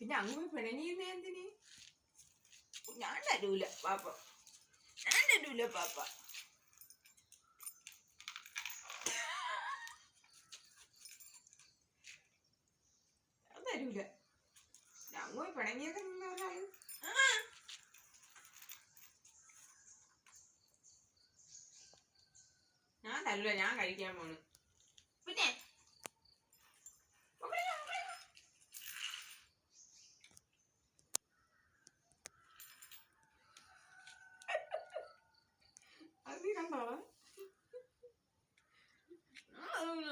പിന്നെ അങ്ങ് പിണങ്ങിയുന്ന എന്തിന്? ഞാൻ തരൂല പാപ്പ. ഞാൻ തരൂല പാപ്പ. തരൂല ഞങ്ങൾ പിണങ്ങിയൊക്കെ നിന്ന ഒരാൾ. ഞാൻ തല്ല ഞാൻ കഴിക്കാൻ പോണു. പിന്നെ. അത് കണ്ടോ ഞാൻ തരൂല.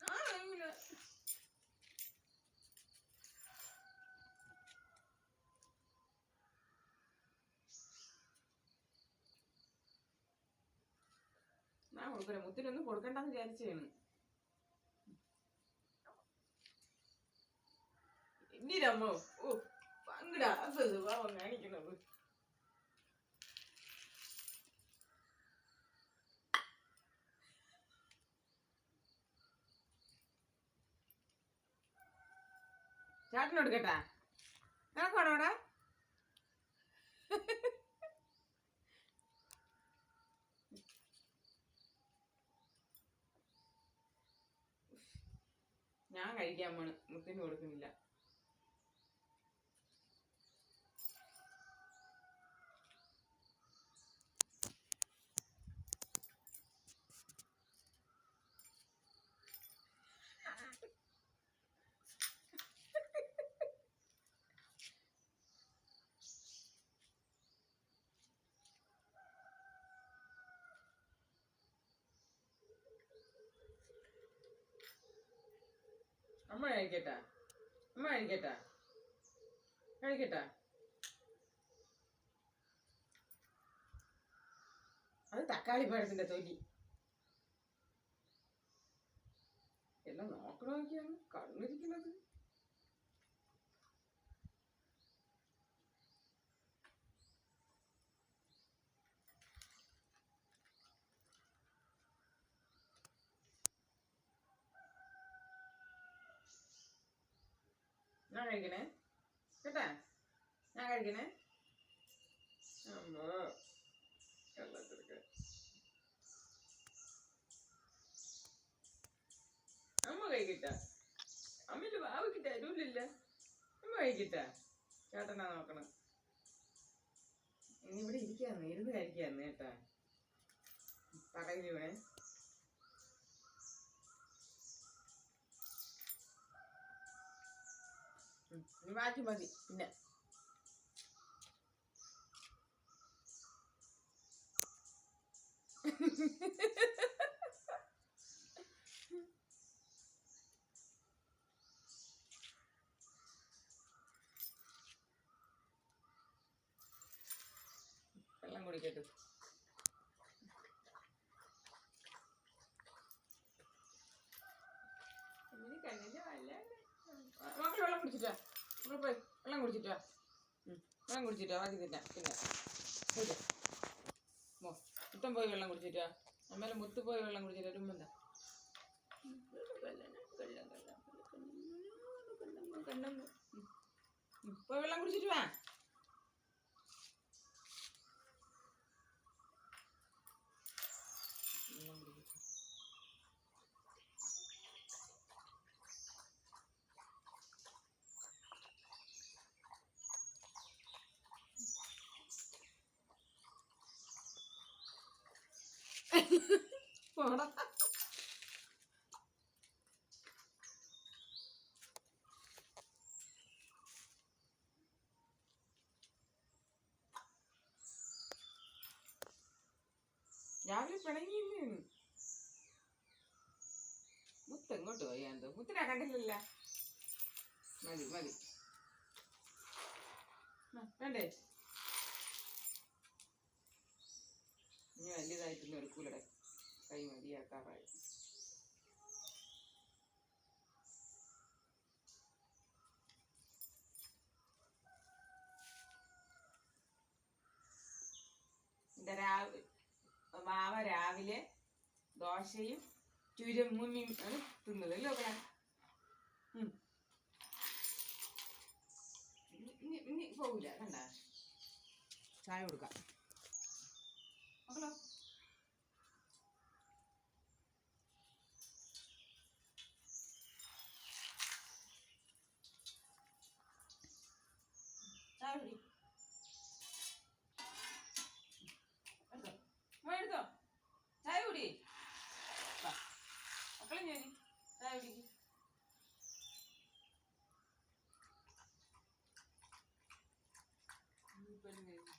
ഞാൻ തരൂല. ഞാൻ കൊടുക്കില്ല ഒന്നും കൊടുക്കണ്ടെന്ന് വിചാരിച്ചാണ് എന്തിനമ്മോ ഓ പങ്കിടാ. അത് സ്വഭാവം കാണിക്കണത് കേട്ടാ? നിനക്കാണോ ഞാൻ കഴിക്കാൻ പോണ് മുത്തിന് കൊടുക്കുന്നില്ല. അമ്മ കഴിക്കട്ടാ. അമ്മ കഴിക്കട്ടാ. കഴിക്കട്ടാ. അത് തക്കാളി പഴത്തിന്റെ തൊലി. എല്ലാം നോക്കണോക്കിയാണ് കണ്ണിരിക്കുന്നത്. ഞാൻ കഴിക്കണേ. കേട്ടാ? ഞാൻ കഴിക്കണേ? അമ്മോ വെള്ളത്തിലൊക്കെ. അമ്മ കഴിക്കട്ട? അമ്മയുടെ വാവയ്ക്ക് തരൂലില്ല. അമ്മ കഴിക്കട്ട? ചേട്ടനാ നോക്കണം. ഇനി ഇവിടെ ഇരിക്കാന്ന് ഇരുന്ന് കഴിക്കാന്ന് കേട്ടാ. പറയുന്നു മാറ്റി മതി പിന്നെ വെള്ളം കുടിക്കട്ടെ കണ്ണിന്റെ വല്ല മക്കൾ വെള്ളം കുടിച്ചിട്ടാ? നമ്മൾ പോയി. വെള്ളം കുടിച്ചിട്ടാ വെള്ളം കുടിച്ചിട്ടാ മതി തിന്നാ. പിന്നെ മോ. മുത്തം പോയി വെള്ളം കുടിച്ചിട്ടാ അമ്മേലെ മുത്ത് പോയി വെള്ളം കുടിച്ചിട്ടാ ഒരുമ്പന്താ പോയി വെള്ളം കുടിച്ചിട്ട് വാ വെള്ളം കുടിച്ചിട്ട് പോടാ പിണങ്ങിയില്ലേ മുത്ത് എങ്ങോട്ട് പോയി? എന്തോ മുത്തിനെ കണ്ടില്ലല്ല. മതി മതി. വേണ്ടേ? ഇനി വലിയതായിട്ടൊന്നും എടുക്കൂലടെ കൈ മതിയാക്കാറായി. രാവിലെ ദോശയും ചുരം മുന്നിയും ആണ് തിന്നത് അല്ലേ ഇവിടെ ഇനി- ഇനി പോകില്ല കണ്ട? ചായ കൊടുക്കാം. పెళ్ళి